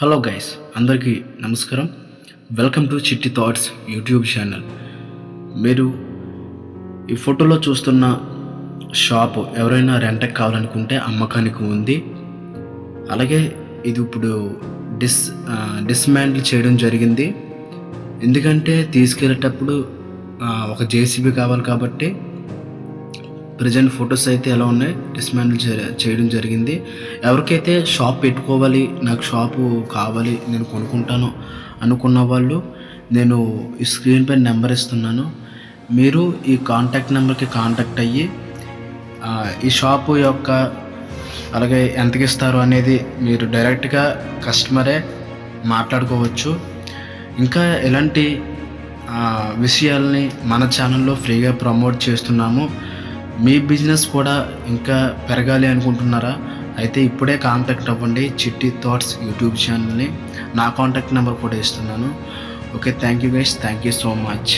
Hello guys అందరికీ నమస్కారం. Welcome to Chitti thoughts YouTube channel మీరు ఈ ఫోటోలో చూస్తున్న షాప్ ఎవరైనా రెంట్కి కావాలనుకుంటే అమ్మకానికి ఉంది. అలాగే ఇది ఇప్పుడు డిస్ డిస్మాండిల్ చేయడం జరిగింది. ఎందుకంటే తీసుకెళ్ళేటప్పుడు ఒక జేసీబీ కావాలి కాబట్టి ప్రజెంట్ ఫొటోస్ అయితే ఎలా ఉన్నాయి? డిస్మాండిల్ చేయడం జరిగింది. ఎవరికైతే షాప్ పెట్టుకోవాలి నాకు షాపు కావాలి నేను కొనుక్కుంటాను అనుకున్న వాళ్ళు నేను ఈ స్క్రీన్ పై నెంబర్ ఇస్తున్నాను. మీరు ఈ కాంటాక్ట్ నెంబర్కి కాంటాక్ట్ అయ్యి ఈ షాపు యొక్క అలాగే ఎంతకి ఇస్తారు అనేది మీరు డైరెక్ట్గా కస్టమరే మాట్లాడుకోవచ్చు. ఇంకా ఎలాంటి ఆ, విషయాల్ని మన ఛానల్లో ఫ్రీగా ప్రమోట్ చేస్తున్నాము మీ బిజినెస్ కూడా ఇంకా పెరగాలి అనుకుంటున్నారా? అయితే ఇప్పుడే కాంటాక్ట్ అవ్వండి. చిట్టి థాట్స్ యూట్యూబ్ ఛానల్ని. నా కాంటాక్ట్ నెంబర్ కూడా ఇస్తున్నాను. Okay thank you guys. Thank you so much.